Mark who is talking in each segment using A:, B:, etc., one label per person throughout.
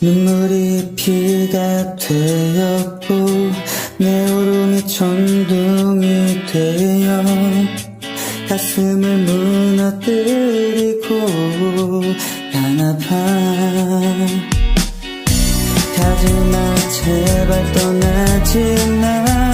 A: 눈물이 피가 되었고 내 울음이 천둥이 되어 가슴을 무너뜨리고 나나봐. 가지마 제발 떠나지마.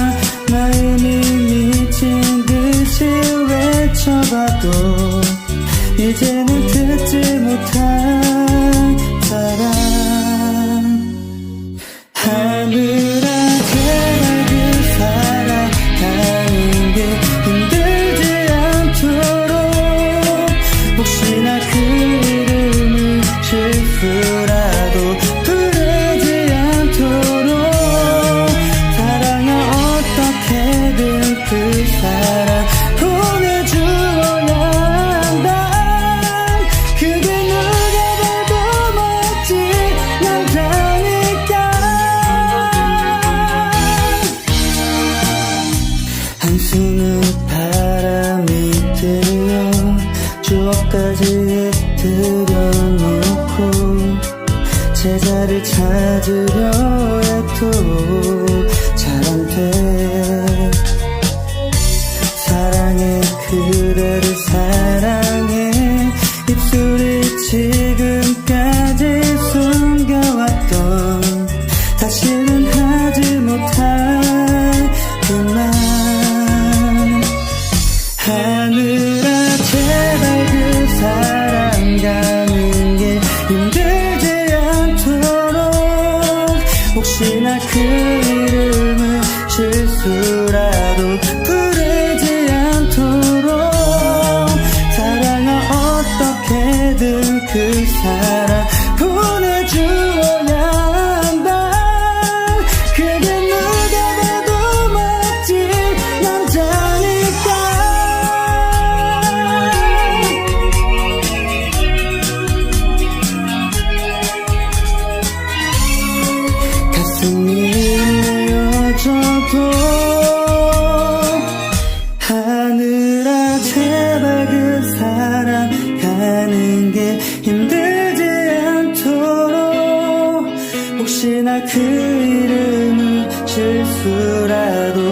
A: 제자를 찾으려 해도 잘 안 돼. curse I 그 이름을 실수라도